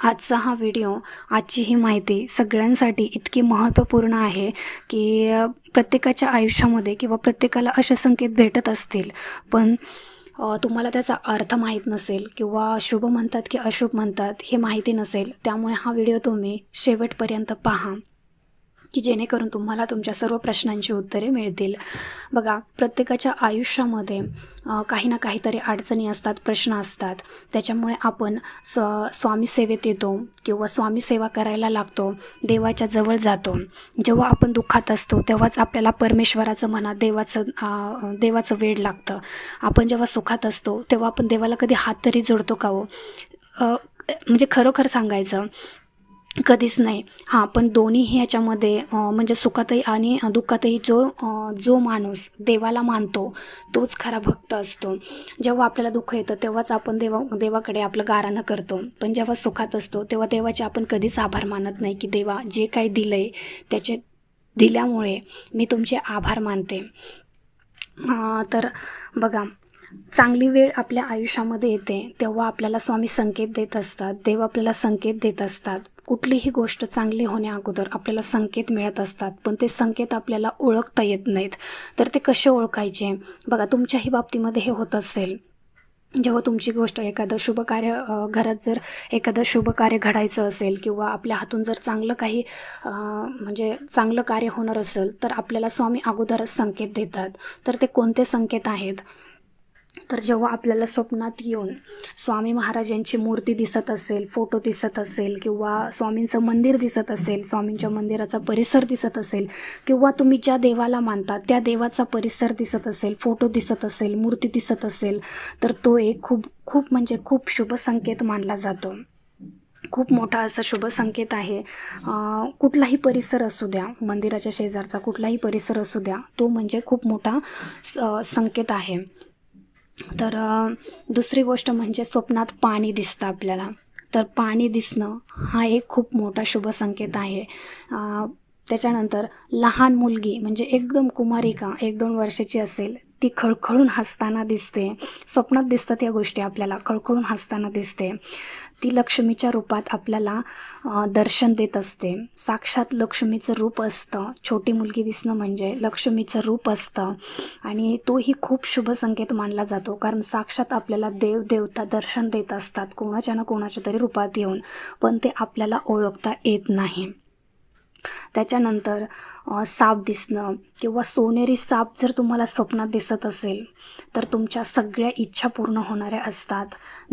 आजचा हा व्हिडिओ आजची ही माहिती सगळ्यांसाठी इतकी महत्त्वपूर्ण आहे की प्रत्येकाच्या आयुष्यामध्ये किंवा प्रत्येकाला असे संकेत भेटत असतील. पण तुम्हाला त्याचा अर्थ माहीत नसेल किंवा शुभ म्हणतात की अशुभ म्हणतात हे माहिती नसेल त्यामुळे हा व्हिडिओ तुम्ही शेवटपर्यंत पहा. की जेणेकरून तुम्हाला तुमच्या सर्व प्रश्नांची उत्तरे मिळतील. बघा प्रत्येकाच्या आयुष्यामध्ये काही ना काहीतरी अडचणी असतात प्रश्न असतात. त्याच्यामुळे आपण स स्वामी सेवेत येतो किंवा स्वामी सेवा करायला लागतो देवाच्या जवळ जातो. जेव्हा आपण दुःखात असतो तेव्हाच आपल्याला परमेश्वराचं म्हणा देवाचं देवाचं वेळ लागतं. आपण जेव्हा सुखात असतो तेव्हा आपण देवाला कधी हात तरी जोडतो का हो? म्हणजे खरोखर सांगायचं कधीच नाही. हां पण दोन्ही ह्याच्यामध्ये म्हणजे सुखातही आणि दुःखातही जो जो माणूस देवाला मानतो तोच खरा भक्त असतो. जेव्हा आपल्याला दुःख येतं तेव्हाच आपण देवा देवाकडे आपलं गाराणं करतो. पण जेव्हा सुखात असतो तेव्हा देवाचे आपण कधीच आभार मानत नाही की देवा जे काही दिलं आहे त्याचे दिल्यामुळे मी तुमचे आभार मानते. तर बघा चांगली वेळ आपल्या आयुष्यामध्ये येते तेव्हा आपल्याला स्वामी संकेत देत असतात. देव आपल्याला संकेत देत असतात. कुठलीही गोष्ट चांगली होण्या अगोदर आपल्याला संकेत मिळत असतात पण ते संकेत आपल्याला ओळखता येत नाहीत. तर ते कसे ओळखायचे? बघा तुमच्याही बाबतीमध्ये हे होत असेल. जेव्हा तुमची गोष्ट एखादं शुभकार्य घरात जर एखादं शुभकार्य घडायचं असेल किंवा आपल्या हातून जर चांगलं काही म्हणजे चांगलं कार्य होणार असेल तर आपल्याला स्वामी अगोदरच संकेत देतात. तर ते कोणते संकेत आहेत? तर जेव्हा आपल्याला स्वप्नात येऊन स्वामी महाराजांची मूर्ती दिसत असेल फोटो दिसत असेल किंवा स्वामींचं मंदिर दिसत असेल स्वामींच्या मंदिराचा परिसर दिसत असेल किंवा तुम्ही ज्या देवाला मानता त्या देवाचा परिसर दिसत असेल फोटो दिसत असेल मूर्ती दिसत असेल तर तो एक खूप खूप म्हणजे खूप शुभ संकेत मानला जातो. खूप मोठा असा शुभ संकेत आहे. कुठलाही परिसर असू द्या मंदिराच्या शेजारचा कुठलाही परिसर असू द्या तो म्हणजे खूप मोठा स- संकेत आहे. तर दुसरी गोष्ट म्हणजे स्वप्नात पाणी दिसतं आपल्याला. तर पाणी दिसणं हा एक खूप मोठा शुभ संकेत आहे. त्याच्यानंतर लहान मुलगी म्हणजे एकदम कुमारिका एक दोन वर्षाची असेल ती खळखळून हसताना दिसते. स्वप्नात दिसतात या गोष्टी आपल्याला. खळखळून हसताना दिसते. ती लक्ष्मीच्या रूपात आपल्याला दर्शन देत असते. साक्षात लक्ष्मीचं रूप असतं. छोटी मुलगी दिसणं म्हणजे लक्ष्मीचं रूप असतं. आणि तोही खूप शुभ संकेत मानला जातो. कारण साक्षात आपल्याला देव देवता दर्शन देत असतात. कोणाच्या ना कोणाच्या तरी रूपात येऊन. पण ते आपल्याला ओळखता येत नाही. त्याच्यानंतर साप दिसणं किंवा सोनेरी साप जर तुम्हाला स्वप्नात दिसत असेल तर तुमच्या सगळ्या इच्छा पूर्ण होणाऱ्या असतात.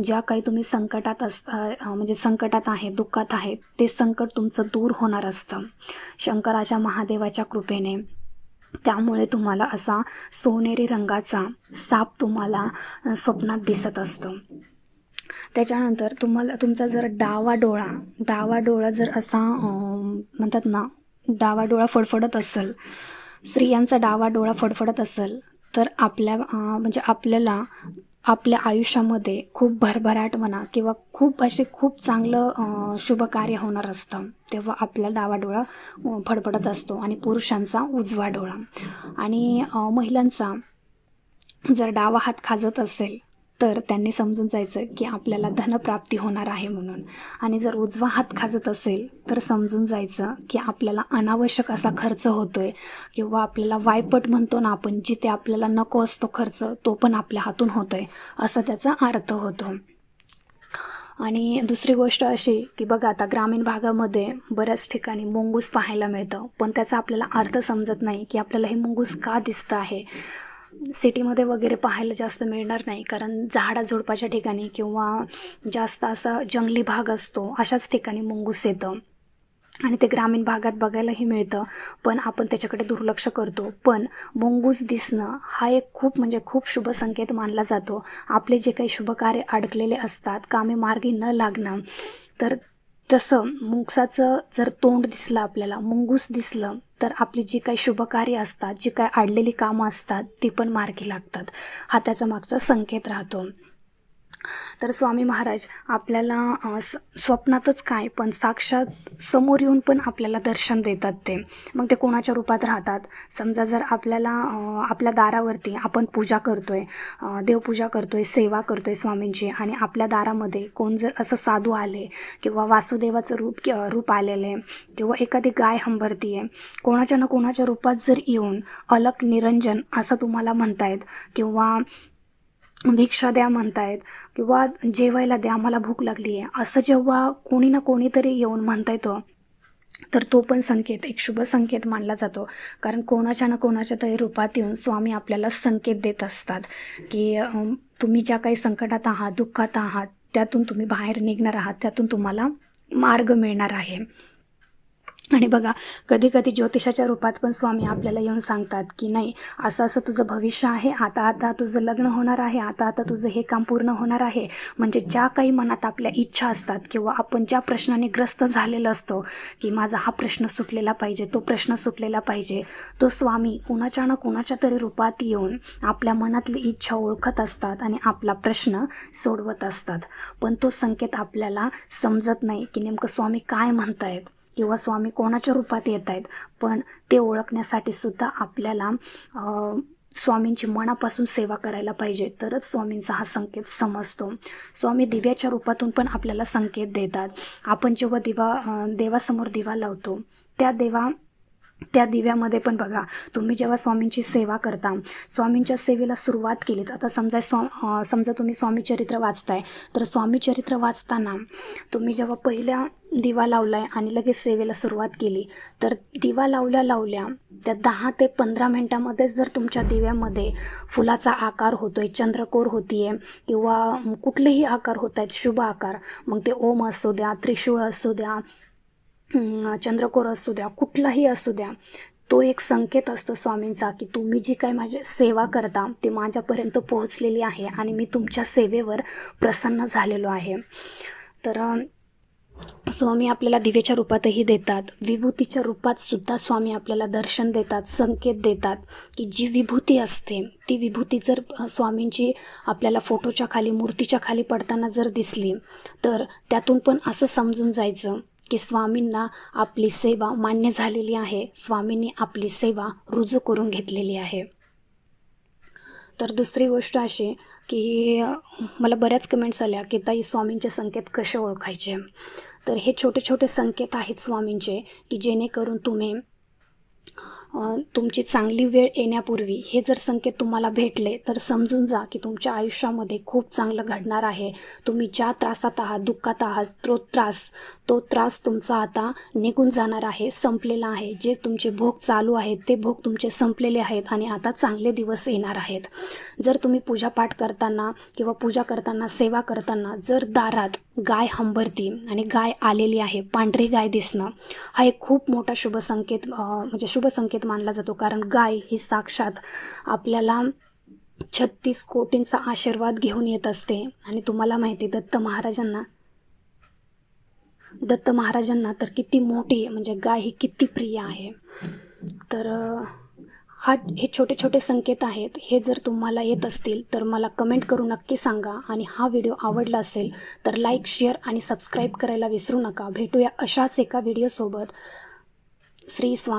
ज्या काही तुम्ही संकटात असता म्हणजे संकटात आहे दुःखात आहे ते संकट तुमचं दूर होणार असतं. शंकराच्या महादेवाच्या कृपेने. त्यामुळे तुम्हाला असा सोनेरी रंगाचा साप तुम्हाला स्वप्नात दिसत असतो. त्याच्यानंतर तुम्हाला तुमचा जर डावा डोळा डावा डोळा जर असा म्हणतात ना डावा डोळा फडफडत असेल स्त्रियांचा डावा डोळा फडफडत असेल तर आपल्या म्हणजे आपल्याला आपल्या आयुष्यामध्ये खूप भरभराट म्हणा किंवा खूप असे खूप चांगलं शुभ कार्य होणार असतं तेव्हा आपला डावा डोळा फडफडत असतो आणि पुरुषांचा उजवा डोळा. आणि महिलांचा जर डावा हात खाजत असेल तर त्यांनी समजून जायचं की आपल्याला धनप्राप्ती होणार आहे म्हणून. आणि जर उजवा हात खाजत असेल तर समजून जायचं की आपल्याला अनावश्यक असा खर्च होतोय किंवा आपल्याला वायपट म्हणतो ना आपण जिथे आपल्याला नको असतो खर्च तो पण आपल्या हातून होतोय असा त्याचा अर्थ होतो. आणि दुसरी गोष्ट अशी की बघा आता ग्रामीण भागामध्ये बऱ्याच ठिकाणी मुंगूस पाहायला मिळतं पण त्याचा आपल्याला अर्थ समजत नाही की आपल्याला हे मुंगूस का दिसतं आहे. सिटीमध्ये वगैरे पाहायला जास्त मिळणार नाही. कारण झाडाझुडपाच्या ठिकाणी किंवा जास्त असा जंगली भाग असतो अशाच ठिकाणी मुंगूस येतं. आणि ते ग्रामीण भागात बघायलाही मिळतं. पण आपण त्याच्याकडे दुर्लक्ष करतो. पण मुंगूस दिसणं हा एक खूप म्हणजे खूप शुभ संकेत मानला जातो. आपले जे काही शुभ कार्य अडकलेले असतात कामे मार्गी न लागणं तर तसं मुंगसाचं जर तोंड दिसलं आपल्याला मुंगूस दिसलं तर आपली जी काही शुभकार्य असतात जी काही आडलेली कामं असतात ती पण मार्गी लागतात. हा त्याचा मागचा संकेत राहतो. तर स्वामी महाराज आपल्याला स्वप्नातच काय पण साक्षात समोर येऊन पण आपल्याला दर्शन देतात ते. मग ते कोणाच्या रूपात राहतात? समजा जर आपल्याला आपल्या दारावरती आपण पूजा करतो आहे देवपूजा करतो आहे सेवा करतो आहे स्वामींची आणि आपल्या दारामध्ये कोण जर असं साधू आले किंवा वासुदेवाचं रूप कि- रूप आलेलं आहे किंवा एखादी गाय हंबरती आहे कोणाच्या ना कोणाच्या रूपात जर येऊन अलक निरंजन असं तुम्हाला म्हणतायत किंवा भिक्षा द्या म्हणतायत किंवा जेवायला द्या मला भूक लागली आहे. असं जेव्हा कोणी ना कोणीतरी येऊन म्हणता येतो हो, तर तो पण संकेत एक शुभ संकेत मानला जातो. कारण कोणाच्या ना कोणाच्या तरी रूपात येऊन स्वामी आपल्याला संकेत देत असतात की तुम्ही ज्या काही संकटात आहात दुःखात आहात त्यातून तुम्ही बाहेर निघणार आहात त्यातून तुम्हाला मार्ग मिळणार आहे. आणि बघा कधी कधी ज्योतिषाच्या रूपात पण स्वामी आपल्याला येऊन सांगतात की नाही असं असं तुझं भविष्य आहे आता आता तुझं लग्न होणार आहे आता आता तुझं हे काम पूर्ण होणार आहे. म्हणजे ज्या काही मनात आपल्या इच्छा असतात किंवा आपण ज्या प्रश्नाने ग्रस्त झालेलं असतो की माझा हा प्रश्न सुटलेला पाहिजे तो प्रश्न सुटलेला पाहिजे तो स्वामी कुणाच्या ना कुणाच्या तरी रूपात येऊन आपल्या मनातली इच्छा ओळखत असतात आणि आपला प्रश्न सोडवत असतात. पण तो संकेत आपल्याला समजत नाही की नेमकं स्वामी काय म्हणतायत. किंवा स्वामी कोणाच्या रूपात येत आहेत पण ते ओळखण्यासाठी सुद्धा आपल्याला स्वामींची मनापासून सेवा करायला पाहिजे. तरच स्वामींचा हा संकेत समजतो. स्वामी दिव्याच्या रूपातून पण आपल्याला संकेत देतात. आपण जेव्हा दिवा देवासमोर दिवा लावतो त्या देवा त्या दिव्यामध्ये पण बघा तुम्ही जेव्हा स्वामींची सेवा करता स्वामींच्या सेवेला सुरुवात केलीत आता समजा स्वा समजा तुम्ही स्वामी चरित्र वाचताय तर स्वामी चरित्र वाचताना तुम्ही जेव्हा पहिल्या दिवा लावलाय आणि लगेच सेवेला सुरुवात केली तर दिवा लावल्या लावल्या त्या दहा ते पंधरा मिनटामध्येच जर तुमच्या दिव्यामध्ये फुलाचा आकार होतोय चंद्रकोर होतीये किंवा कुठलेही आकार होत आहेत शुभ आकार मग ते ओम असू द्या त्रिशूळ असू द्या चंद्रकोर असू द्या कुठलाही असू द्या तो एक संकेत असतो स्वामींचा की तुम्ही जी काही माझी सेवा करता ती माझ्यापर्यंत पोहोचलेली आहे आणि मी तुमच्या सेवेवर प्रसन्न झालेलो आहे. तर स्वामी आपल्याला दिवेच्या रूपातही देतात विभूतीच्या रूपात सुद्धा स्वामी आपल्याला दर्शन देतात संकेत देतात की जी विभूती असते ती विभूती जर स्वामींची आपल्याला फोटोच्या खाली मूर्तीच्या खाली पडताना जर दिसली तर त्यातून पण असं समजून जायचं की स्वामींना आपली सेवा मान्य झालेली आहे. स्वामींनी आपली सेवा रुजू करून घेतलेली आहे. तर दुसरी गोष्ट अशी की मला बऱ्याच कमेंट्स आल्या की ताई स्वामींचे संकेत कसे ओळखायचे? तर हे छोटे छोटे संकेत आहेत स्वामींचे की जेणेकरून तुम्ही तुमची चांगली वेळ येण्यापूर्वी हे जर संकेत तुम्हाला भेटले तर समजून जा की तुमच्या आयुष्यामध्ये खूप चांगलं घडणार आहे. तुम्ही ज्या त्रासात आहात दुःखात आहात तो त्रास तो त्रास तुमचा आता निघून जाणार आहे संपलेला आहे. जे तुमचे भोग चालू आहेत ते भोग तुमचे संपलेले आहेत आणि आता चांगले दिवस येणार आहेत. जर तुम्ही पूजापाठ करताना किंवा पूजा करताना सेवा करताना जर दारात गाय हंबरती आणि गाय आलेली आहे पांढरी गाय दिसणं हा एक खूप मोठा शुभ संकेत म्हणजे शुभ संकेत मानला जातो. कारण गाय ही साक्षात आपल्याला छत्तीस कोटींचा आशीर्वाद घेऊन येत असते. आणि तुम्हाला माहिती आहे, दत्त महाराजांना दत्त महाराजांना तर किती मोठी म्हणजे गाय ही किती प्रिय आहे. तर हा हे छोटे छोटे संकेत आहेत. हे जर तुम्हाला येत असतील तर मला कमेंट करून नक्की सांगा. आणि हा व्हिडिओ आवडला असेल तर लाईक शेअर आणि सबस्क्राईब करायला विसरू नका. भेटूया अशाच एका व्हिडिओसोबत. श्री स्वामी